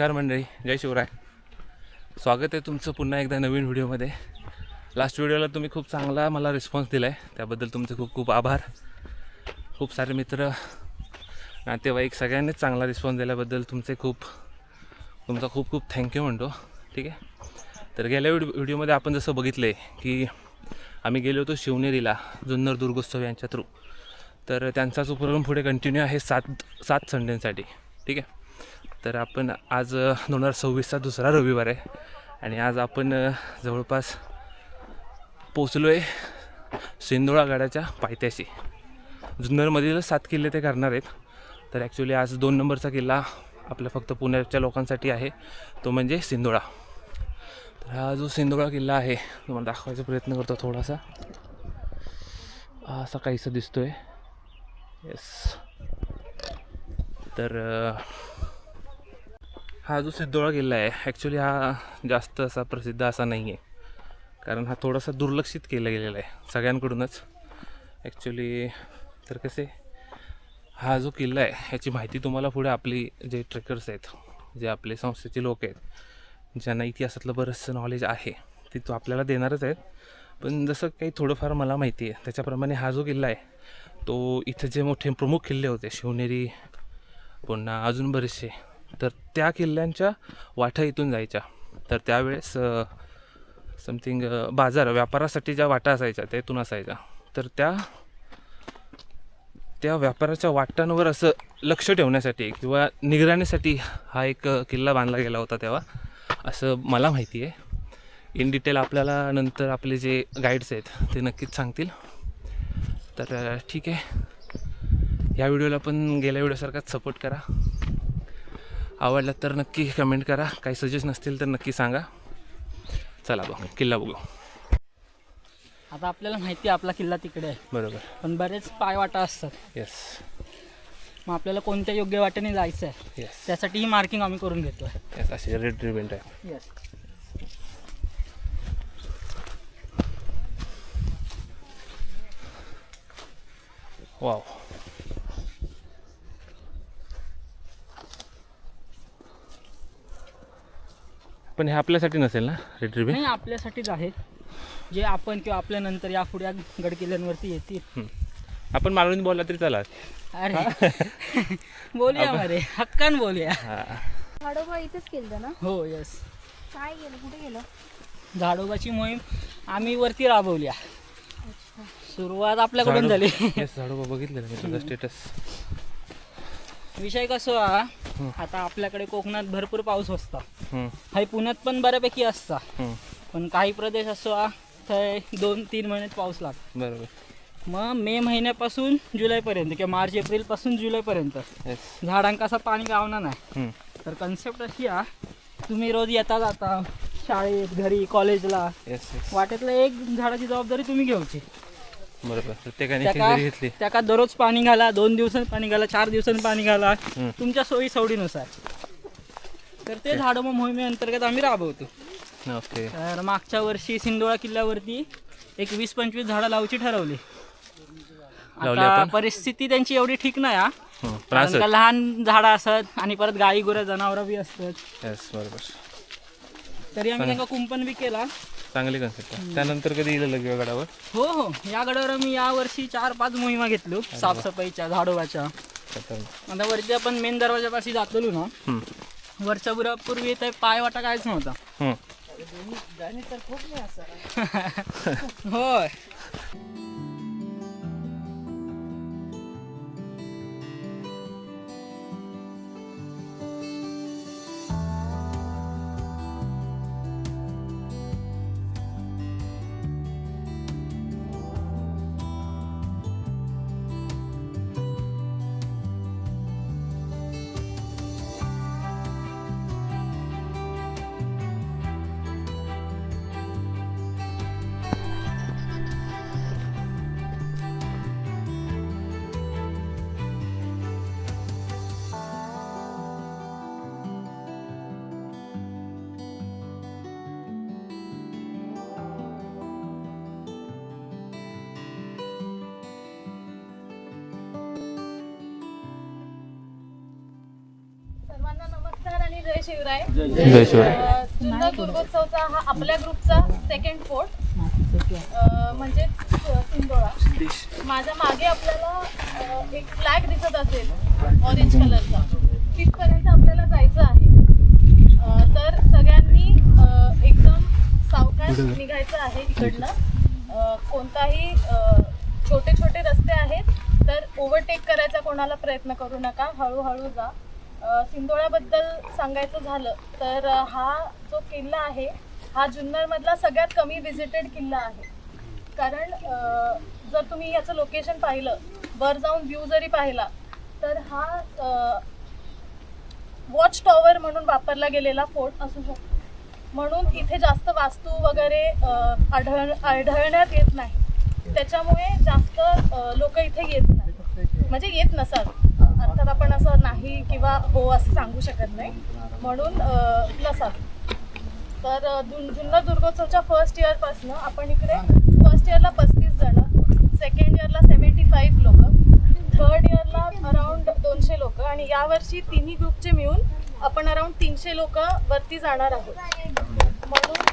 नमस्कार मंडळी जय शिवराय. स्वागत आहे तुमचं पुन्हा एकदा नवीन व्हिडिओमध्ये. लास्ट व्हिडिओला तुम्ही खूप चांगला मला रिस्पॉन्स दिला आहे त्याबद्दल तुमचे खूप खूप आभार. खूप सारे मित्र नातेवाईक सगळ्यांनीच चांगला रिस्पॉन्स दिल्याबद्दल तुमचे खूप तुमचा खूप खूप थँक्यू म्हणतो. ठीक आहे? तर गेल्या व्हिडिओ व्हिडिओमध्ये आपण जसं बघितलं आहे की आम्ही गेलो होतो शिवनेरीला जुन्नर दुर्गोत्सव यांच्या थ्रू तर त्यांचाच उपक्रम पुढे कंटिन्यू आहे सात सात संडेंसाठी. ठीक आहे? तर आपण आज दोन हजार सव्वीसचा दुसरा रविवार आहे. आणि आज आपण जवळपास पोचलो आहे सिंदोळा गडाच्या पायथ्याशी. जुन्नरमधील सात किल्ले ते करणार आहेत. तर ॲक्च्युली आज दोन नंबरचा किल्ला आपल्या फक्त पुण्याच्या लोकांसाठी आहे. तो म्हणजे सिंदोळा तर हा जो सिंदोळा किल्ला आहे तुम्हाला दाखवायचा प्रयत्न करतो थोडासा. असा काहीसा आहे येस तर हा जो सिद्धोळा किल्ला आहे ॲक्च्युली हा जास्त असा प्रसिद्ध असा नाही आहे कारण हा थोडासा दुर्लक्षित केला गेलेला आहे सगळ्यांकडूनच. ॲक्च्युली तर कसे हा जो किल्ला आहे ह्याची माहिती तुम्हाला पुढे आपली जे ट्रेकर्स आहेत जे आपले संस्थेचे लोक आहेत ज्यांना इतिहासातलं बरंचसं नॉलेज आहे ते तो आपल्याला देणारच आहेत. पण जसं काही थोडंफार मला माहिती आहे त्याच्याप्रमाणे हा जो किल्ला आहे तो इथं जे मोठे प्रमुख किल्ले होते शिवनेरी पुन्हा अजून बरेचसे तर त्या किल्ल्यांच्या वाटा इथून जायच्या. तर त्यावेळेस समथिंग बाजार व्यापारासाठी ज्या वाटा असायच्या त्या इथून असायच्या. तर त्या त्या व्यापाराच्या वाटांवर असं लक्ष ठेवण्यासाठी किंवा निगराणीसाठी हा एक किल्ला बांधला गेला होता तेव्हा. असं मला माहिती आहे. इन डिटेल आपल्याला नंतर आपले जे गाईड्स आहेत ते नक्कीच सांगतील. तर ठीक आहे. या व्हिडिओला पण गेल्या व्हिडिओसारखाच सपोर्ट करा. आवडला तर नक्की कमेंट करा. काही सजेस्ट नसतील तर नक्की सांगा. चला बघ किल्ला बघू. आता आपल्याला माहिती आहे आपला किल्ला तिकडे आहे. बरोबर. पण बरेच पायवाटा असतात. येस मग आपल्याला कोणत्या योग्य वाटेने जायचं आहे येस त्यासाठी ही मार्किंग आम्ही करून घेतो येस असे रेड रिबेंट आहे येस वाव पण हे आपल्यासाठी नसेल ना रेड रिबेन नाही आपल्यासाठीच आहे. जे आपण किंवा आपल्या नंतर यापुढे या गड किल्ल्यांवरती येतील. आपण मालवणी बोलला तरी चला अरे. बोलूया मरे. हक्कान बोलूया. हा. झाडोबा इथेच केलं ना? हो येस काय गेलं कुठे गेलं? झाडोबाची मोहीम आम्ही वरती राबवल्या. सुरुवात आपल्याकडून झाली. येस झाडोबा बघितलं मी तुझा स्टेटस विषय कसा आता आपल्याकडे कोकणात भरपूर पाऊस असता. हाय पुण्यात पण बऱ्यापैकी असता. पण काही प्रदेश असो हा, थंय दोन तीन महिन्यात पाऊस लागतो. बरोबर. मग मे महिन्यापासून जुलैपर्यंत किंवा मार्च एप्रिलपासून जुलैपर्यंत येस झाडांका असं पाणी गावणार नाही. तर कन्सेप्ट अशी आहे तुम्ही रोज येता जाता शाळेत घरी कॉलेजला वाटेतलं एक झाडाची जबाबदारी तुम्ही घेऊची. बरोबर. प्रत्येकाने त्या ती का जरी घेतली. त्या का दररोज पाणी घाला दोन दिवसांनी पाणी घाला चार दिवसांनी पाणी घाला. तुमच्या सोयी सवडीनुसार. तर ते झाडं मग मोहिमेअंतर्गत आम्ही राबवतो. ओके तर मागच्या वर्षी सिंदोळा किल्ल्यावरती एक वीस पंचवीस झाडं लावची ठरवली. आता? परिस्थिती त्यांची एवढी ठीक नाही हा. कारण लहान झाडं असतात आणि परत गाई गुरं जनावरं बी असतात. तरी आम्ही त्यांना कुंपण बी केला. चांगली कन्सेप्ट आहे. त्यानंतर कधी येईल लगे गडावर? हो हो. या गडावर मी या वर्षी चार पाच मोहिमा घेतलो. साफसफाईच्या झाडोबाच्या आता- वरती आपण मेन दरवाजापाशी जातलो ना. वरच्या बुरा पूर्वी ते पायवाटा कायच नव्हता. होय. आणि जय शिवराय. जय शिवराय. जुन्नर दुर्गोत्सवचा हा आपल्या ग्रुपचा सेकंड फोर्ट म्हणजे सिंदोळा. माझ्या मागे आपल्याला एक फ्लॅग दिसत असेल ऑरेंज कलरचा तिथपर्यंत आपल्याला जायचं आहे. तर सगळ्यांनी एकदम सावकाश निघायचं आहे इकडनं. कोणताही छोटे छोटे रस्ते आहेत तर ओव्हरटेक करायचा कोणाला प्रयत्न करू नका. हळूहळू जा. सिंदोळ्याबद्दल सांगायचं झालं तर हा जो किल्ला आहे हा जुन्नरमधला सगळ्यात कमी विजिटेड किल्ला आहे. कारण जर तुम्ही याचं लोकेशन पाहिलं वर जाऊन व्ह्यू जरी पाहिला तर हा वॉच टॉवर म्हणून वापरला गेलेला फोर्ट असू शकतो. म्हणून इथे जास्त वास्तू वगैरे आढळ आढळण्यात येत नाही. त्याच्यामुळे जास्त लोक इथे येत नाही. म्हणजे येत नसाल अर्थात आपण असं नाही किंवा हो असं सांगू शकत नाही. म्हणून अ, तर अ, जुन्नर दुर्गोत्सवच्या फर्स्ट इयरपासनं आपण इकडे फर्स्ट इयरला पस्तीस जण सेकंड इयरला सेवन्टी फाईव्ह लोक थर्ड इयरला अराउंड दोनशे लोक आणि यावर्षी तिन्ही ग्रुपचे मिळून आपण अराउंड तीनशे लोक वरती जाणार आहोत. म्हणून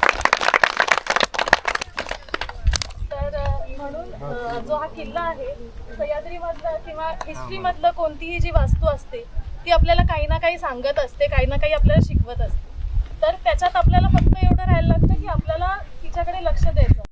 तर अ, म्हणून जो हा किल्ला आहे सह्याद्रीमधलं किंवा हिस्ट्रीमधलं कोणतीही जी वास्तू असते ती आपल्याला काही ना काही सांगत असते काही ना काही आपल्याला शिकवत असते. तर त्याच्यात आपल्याला फक्त एवढं राहायला लागतं की आपल्याला तिच्याकडे लक्ष द्यायचं.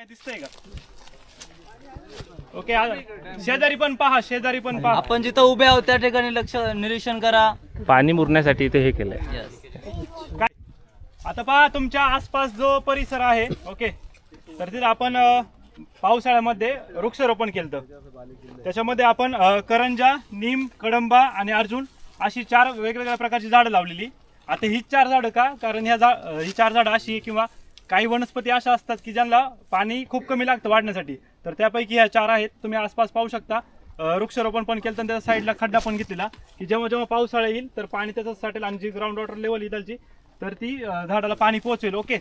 काय दिसतंय का? ओके आ- शेजारी पण पहा शेजारी पण पहा. आपण जिथं उभे आहोत त्या ठिकाणी लक्ष निरीक्षण करा. पाणी मुरण्यासाठी इथे हे केलंय. आता पहा तुमच्या आसपास जो परिसर आहे ओके. तर तिथे आपण अ, पावसाळ्यामध्ये वृक्षारोपण केलं त्याच्यामध्ये आपण अ, करंजा नीम कडंबा आणि अर्जुन अशी चार वेगवेगळ्या प्रकारची झाडं लावलेली. आता ही चार झाडं का? कारण ह्या झा अ, ही चार झाडं अशी किंवा काही वनस्पती अशा असतात की ज्यांना पाणी खूप कमी लागतं वाढण्यासाठी. तर त्यापैकी ह्या चार आहेत. तुम्ही आसपास पाहू शकता. वृक्षारोपण पण केलं तर त्याच्या साईडला खड्डा पण घेतलेला. की जेव्हा जेव्हा पावसाळा येईल तर पाणी त्याचं साठेल आणि जी ग्राउंड वॉटर लेवल इथलची तर ती झाडाला पाणी पोहोचेल ओके?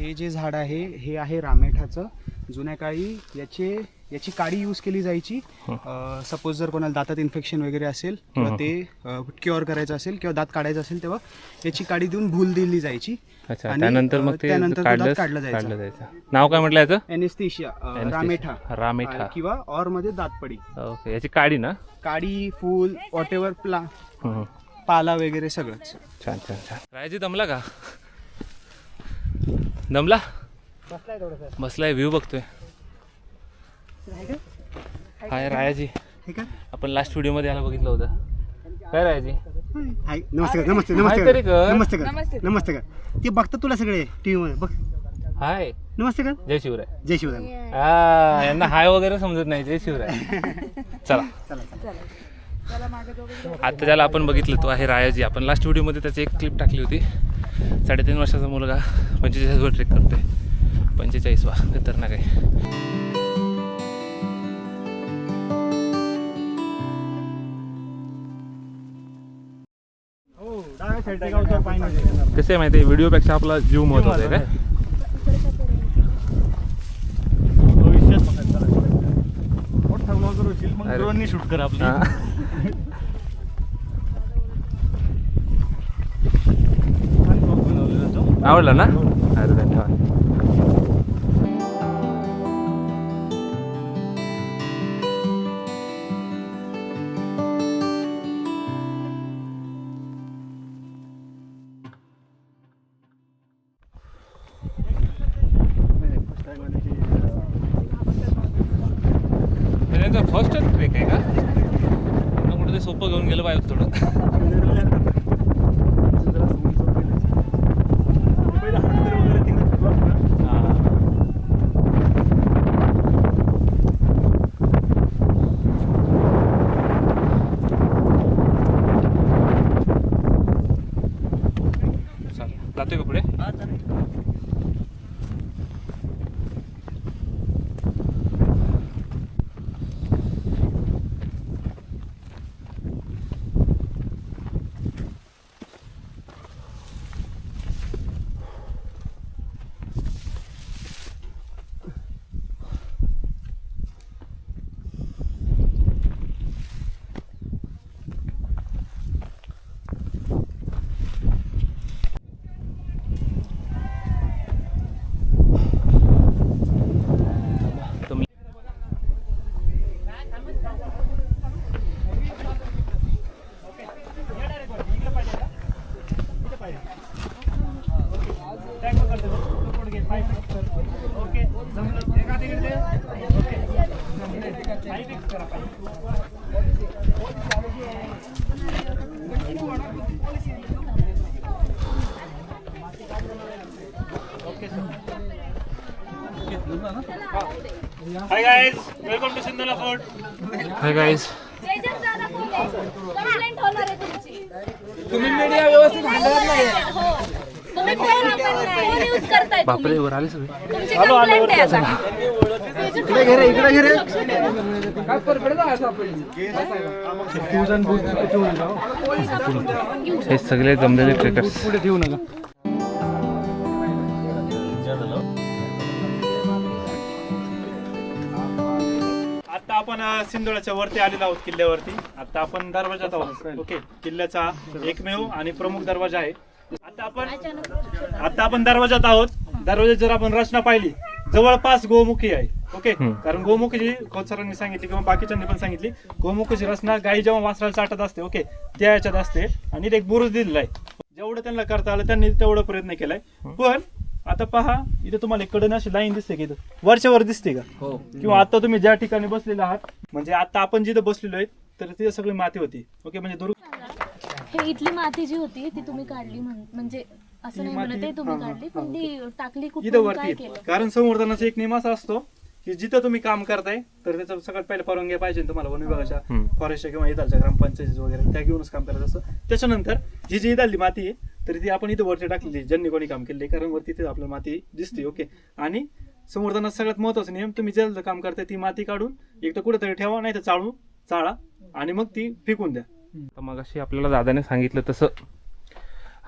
हे जे झाड आहे हे आहे रामेठाचं. जुन्या काळी याचे याची काडी यूज केली जायची. सपोज जर कोणाला दातात इन्फेक्शन वगैरे असेल किंवा ते क्युअर करायचं असेल किंवा दात काढायचं असेल तेव्हा याची काडी देऊन भूल दिली जायची. त्यानंतर मग त्यानंतर दात काढलं जायचं. नाव काय म्हटलं याचं? एनेस्थेशिया. रामेठा. रामेठा. किंवा ऑरमध्ये दातपडी ओके याची काडी ना? काडी फूल वॉट एव्हर प्ला. पाला वगैरे सगळंच छान छान छान. रायाजी दमला का? दमला बसलाय व्ह्यू बघतोय. हाय रायाजी. आपण लास्ट व्हिडिओमध्ये याला बघितलं होतं. काय रायाजी? हाय नमस्ते नमस्ते कर. नमस्ते कर नमस्ते कर. नमस्ते कर ते बघतात तुला सगळे टीव्ही मध्ये. बघ. हाय. नमस्ते कर जय शिवराय. जय शिवराय. आ, यांना हाय वगैरे समजत नाही. जय शिवराय. चला. आता ज्याला आपण बघितलं तो आहे रायाजी. आपण लास्ट व्हिडिओमध्ये त्याची एक क्लिप टाकली होती. साडेतीन वर्षाचा मुलगा पंचेचाळीसवर ट्रेक करतोय. पंचेचाळीसवा. खतरनाक आहे. कसं आहे माहिती आहे? व्हिडिओपेक्षा आपला जीव महत्त्वाचा आहे काय? शूट कर आपली हा. छान vlog बनवलेला तो. आवडला ना? अरे धन्यवाद. हाय गाईज कंप्लेंट होणार आहे तुमची. तुम्ही मीडिया व्यवस्थित हँडल नाही हो. तुम्ही फोन फोन यूज करताय बापरे वर आले सगळे. तुमची कंप्लेंट आहे आता. हे सगळे जमलेले ट्रेकर्स आता आपण अ, सिंधुळाच्या वरती आलेलो आहोत किल्ल्यावरती. आता आपण दरवाजात आहोत. ओके किल्ल्याचा एकमेव आणि प्रमुख दरवाजा आहे. आता आपण आता आपण दरवाजात आहोत. दरवाजात जर आपण रचना पाहिली जवळपास गोमुखी आहे. ओके कारण गोमुखीची खोत सरांनी सांगितली किंवा बाकीच्यांनी पण सांगितली गोमुखीची रचना गाई जेव्हा वासराला चाटत असते ओके त्या याच्यात असते. आणि एक बुरुज दिलेला आहे. जेवढं त्यांना करता आलं त्यांनी तेवढा प्रयत्न केलाय. पण आता पहा इथे तुम्हाला कडन अशी लाईन दिसते की इथं? वरच्या वर दिसते का? किंवा आता तुम्ही ज्या ठिकाणी बसलेले आहात म्हणजे आता आपण जिथं बसलेलो आहे तर तिथे सगळी माती होती. ओके म्हणजे दुर्ग हे इथली माती जी होती ती तुम्ही काढली म्हण- म्हणजे असं नाही म्हणत आहे तुम्ही काढली पण ती टाकली इथं कुठून वरती. केलं? कारण संवर्धनाचा एक नियम असा असतो की जिथं तुम्ही काम करताय तर त्याचं सगळ्यात पहिले परवानगी पाहिजे तुम्हाला वन विभागाच्या. फॉरेस्टच्या किंवा इथालच्या ग्रामपंचायती वगैरे त्या घेऊनच काम करायचं असतं त्याच्यानंतर ही जी इथली माती आहे तर ती आपण इथं वरती टाकलेली ज्यांनी कोणी काम केले कारण वरती तिथे आपल्याला माती दिसते ओके. आणि संवर्धनात सगळ्यात महत्त्वाचा नियम तुम्ही ज्याला काम करताय ती माती काढून एक तर कुठेतरी ठेवा नाही तर चाळू चाळा आणि मग ती फेकून द्या. मग अशी आपल्याला दादाने सांगितलं तसं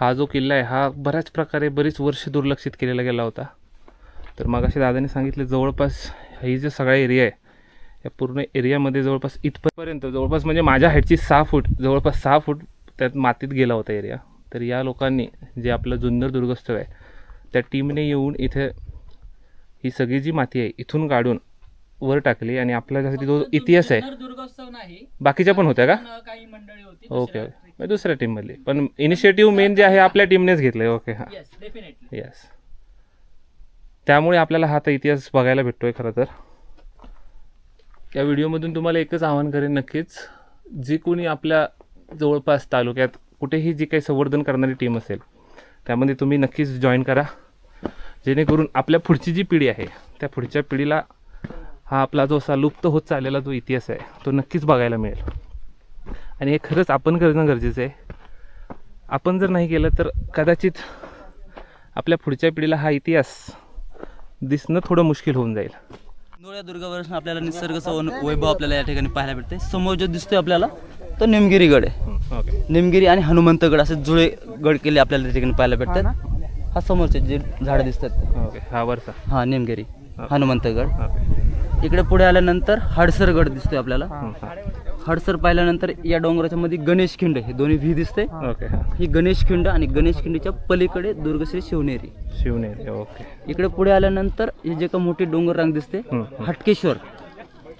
हा जो किल्ला आहे हा बऱ्याच प्रकारे बरीच वर्ष दुर्लक्षित केलेला गेला होता. तर मग अशी दादाने सांगितलं जवळपास ही जो सगळा एरिया आहे या पूर्ण एरियामध्ये जवळपास इथपर्यंत जवळपास म्हणजे माझ्या हाईटची सहा फूट जवळपास सहा फूट त्यात मातीत गेला होता एरिया तर या लोकांनी जे आपलं जुन्नर दुर्गस्थळ आहे त्या टीमने येऊन इथे ही सगळी जी माती आहे इथून काढून वर टाकली आणि आपला ज्यासाठी जो इतिहास आहे दुर्गोत्सव बाकीच्या पण होत्या का? ओके ओके दुसऱ्या टीममधली पण इनिशिएटिव्ह मेन जे आहे आपल्या टीमनेच घेतलंय. ओके हां. येस त्यामुळे आपल्याला हा तर इतिहास बघायला भेटतो आहे खरं तर. या व्हिडिओमधून तुम्हाला एकच आव्हान करेन नक्कीच जी कोणी आपल्या जवळपास तालुक्यात कुठेही जी काही संवर्धन करणारी टीम असेल त्यामध्ये तुम्ही नक्कीच जॉईन करा. जेणेकरून आपल्या पुढची जी पिढी आहे त्या पुढच्या पिढीला हा आपला जो असा लुप्त होत चाललेला जो इतिहास आहे तो नक्कीच बघायला मिळेल. आणि हे खरंच आपण करणं गरजेचं आहे. आपण जर नाही केलं तर कदाचित आपल्या पुढच्या पिढीला हा इतिहास दिसणं थोडं मुश्किल होऊन जाईल. इंदोळ्या दुर्गावरून आपल्याला निसर्गाचं वैभव आपल्याला या ठिकाणी पाहायला भेटते समोर जो दिसतोय आपल्याला तो निमगिरी गड आहे निमगिरी आणि हनुमंतगड असे जुळे गड केले आपल्याला त्या ठिकाणी पाहायला भेटतात. हा समोरचे जे झाडं दिसतात. हा वरचा. हा निमगिरी. हनुमंतगड. इकडे पुढे आल्यानंतर हडसरगड दिसतोय आपल्याला. हडसर पाहिल्यानंतर या डोंगराच्या मध्ये गणेश खिंड हे दोन्ही व्ही दिसते ओके हां. गणेश खिंड आणि गणेश खिंडीच्या पलीकडे दुर्गश्री शिवनेरी. शिवनेरी ओके. इकडे पुढे आल्यानंतर ही जे का मोठी डोंगर रांग दिसते हटकेश्वर.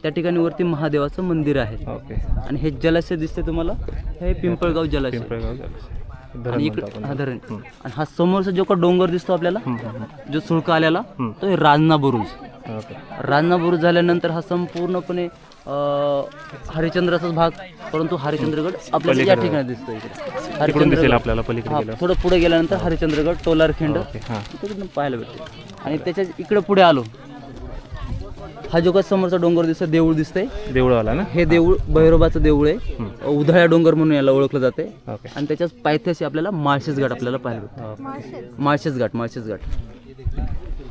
त्या ठिकाणी वरती महादेवाचं मंदिर आहे. ओके. आणि हे जलाशय दिसते तुम्हाला. हे पिंपळगाव जलाशय. आणि इकडे. हा धरण. आणि हा समोरचा जो का डोंगर दिसतो आपल्याला जो सुळका आलेला तो राजना बुरुज राजना बुरुज झाल्यानंतर हा संपूर्णपणे हरिश्चंद्राचाच भाग परंतु हरिश्चंद्रगड आपल्याला या ठिकाणी दिसतो इकडे. तिकडून दिसेल हरिश्चंद्रगड. आपल्याला पलीकडे थोडं पुढे गेल्यानंतर हरिश्चंद्रगड टोलारखिंड तिकडून पाहायला भेटते आणि त्याच्या इकडे पुढे आलो. हा जो का समोरचा डोंगर दिसतो देऊळ दिसतंय. देऊळवाला ना? हे देऊळ भैरोबाचं देऊळ आहे. उधळ्या डोंगर म्हणून याला ओळखलं जाते आणि त्याच्याच पायथ्याशी आपल्याला माळशेज घाट आपल्याला पाहायला भेटतो माळशेज घाट माळशेज घाट.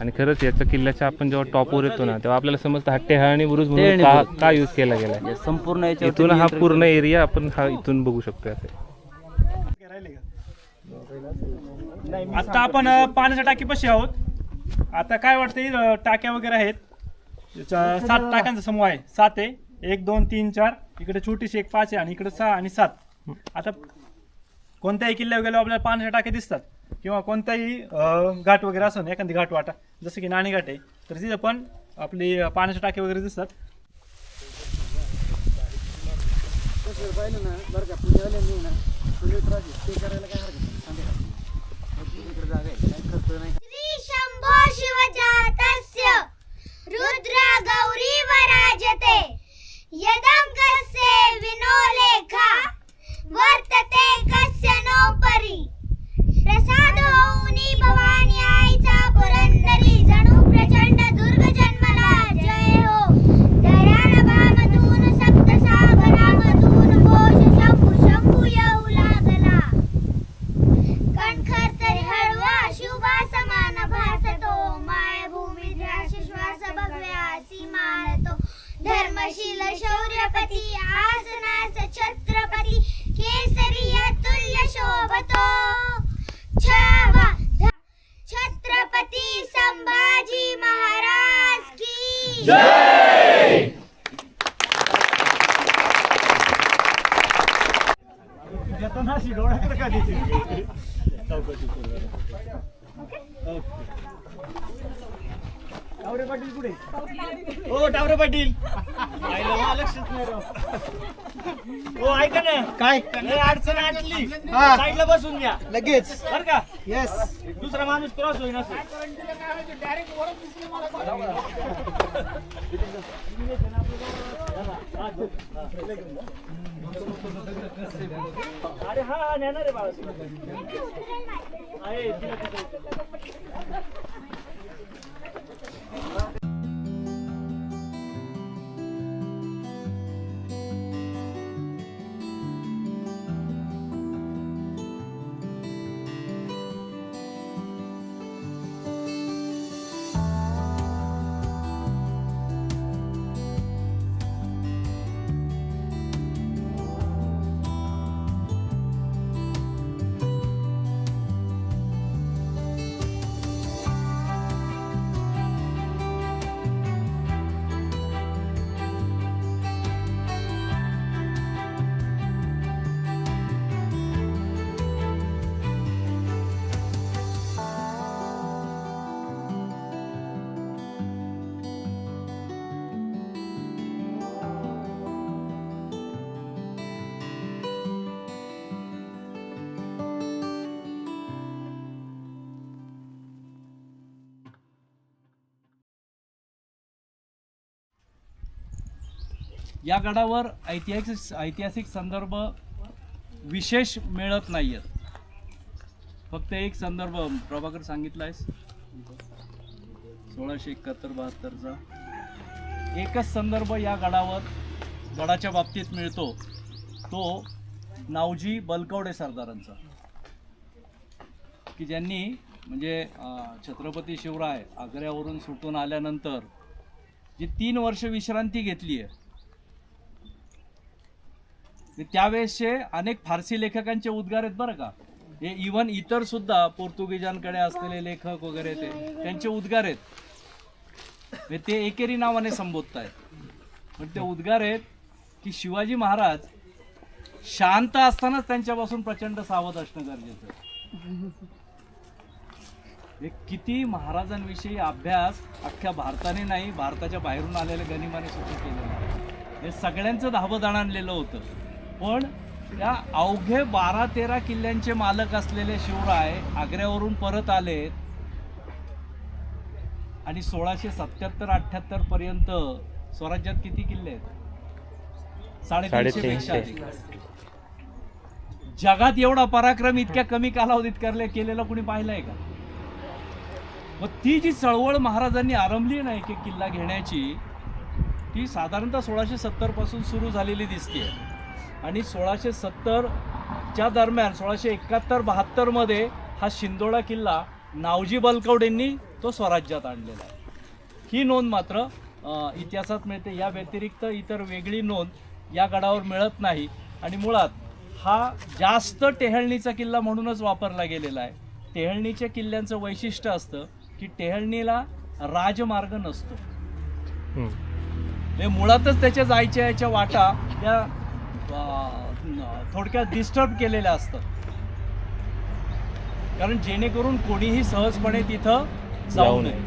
आणि खरंच याच्या किल्ल्याच्या आपण जेव्हा टॉपवर येतो ना तेव्हा आपल्याला समजतं हा टेहाळणी बुरुज म्हणून का. का यूज केला गेलाय? या संपूर्ण इथून हा पूर्ण एरिया आपण हा इथून बघू शकतो असे. आता आपण पाण्याच्या टाकीपाशी आहोत. आता काय वाटतं इथं टाक्या वगैरे आहेत. सात टाक्यांचा समूह आहे. सात आहे. एक दोन तीन चार. इकडे छोटीशी एक पाच आहे आणि इकडे सहा आणि सात. आता कोणत्याही किल्ल्यावर गेलो आपल्याला पाण्याच्या टाक्या दिसतात. किंवा कोणताही घाट वगैरे असं एखादी घाट वाटा जसं की नाणी घाट आहे तर तिथं पण आपली अ, पाण्याच्या टाक्या वगैरे दिसतात. श्री शंभो शिवजातस्य रुद्र गौरी वराजते यदं कस्य विनो लेखा वर्तते कस्य नोपरी। प्रसाद होऊनी भवानी आईचा पुरंदरी. 오케이? 오케이. टावरे पाटील कुठे? हो टावरे पाटील. लक्षच नाही राव. हो ऐका ना. काय? अडचण आटली साईडला बसून घ्या. लगेच. बर का? येस दुसरा माणूस क्रॉस होईल असं. अरे हा हा नेणार आहे बाळा. आहे, तिला तिथे. या गडावर ऐतिहासिक ऐतिहासिक संदर्भ विशेष मिळत नाही आहेत फक्त एक संदर्भ प्रभाकर सांगितला आहेस. सोळाशे एकाहत्तर बहात्तरचा एकच संदर्भ या गडावर गडाच्या बाबतीत मिळतो. तो नावजी बलकवडे सरदारांचा. की ज्यांनी म्हणजे छत्रपती शिवराय आग्र्यावरून सुटून आल्यानंतर जी तीन वर्ष विश्रांती घेतली आहे त्यावेळेसचे अनेक फारसी लेखकांचे उद्गार आहेत बरं का. हे इवन इतर सुद्धा पोर्तुगीजांकडे असलेले लेखक वगैरे ते त्यांचे उद्गार आहेत. ते एकेरी नावाने संबोधत आहेत पण ते उद्गार आहेत की शिवाजी महाराज शांत असतानाच त्यांच्यापासून प्रचंड सावध असणं गरजेचं हे किती महाराजांविषयी अभ्यास अख्ख्या भारताने नाही भारताच्या बाहेरून आलेल्या गनिमाने सुद्धा केलेला हे सगळ्यांचं धावदाण आणलेलं होतं. पण त्या अवघे बारा तेरा किल्ल्यांचे मालक असलेले शिवराय आग्र्यावरून परत आलेत आणि सोळाशे सत्याहत्तर अठ्ठ्याहत्तर पर्यंत स्वराज्यात किती किल्ले आहेत? साडेतीनशे पेक्षा जगात एवढा पराक्रम इतक्या कमी कालावधीत करले केलेला कुणी पाहिलंय का? मग ती जी चळवळ महाराजांनी आरंभली नाही की किल्ला घेण्याची ती साधारणतः सोळाशे सत्तरपासून सुरू झालेली दिसते आणि सोळाशे सत्तरच्या दरम्यान सोळाशे एकाहत्तर बहात्तरमध्ये हा शिंदोळा किल्ला नावजी बलकवडेंनी तो स्वराज्यात आणलेला आहे. ही नोंद मात्र इतिहासात मिळते. या व्यतिरिक्त इतर वेगळी नोंद या गडावर मिळत नाही. आणि मुळात हा जास्त टेहळणीचा किल्ला म्हणूनच वापरला गेलेला आहे. टेहळणीच्या किल्ल्यांचं वैशिष्ट्य असतं की टेहळणीला राजमार्ग नसतो. हे मुळातच त्याच्या जायच्या याच्या वाटा अ, थोडक्यात डिस्टर्ब केलेल्या असतात कारण जेणेकरून कोणीही सहजपणे तिथं जाऊ नये.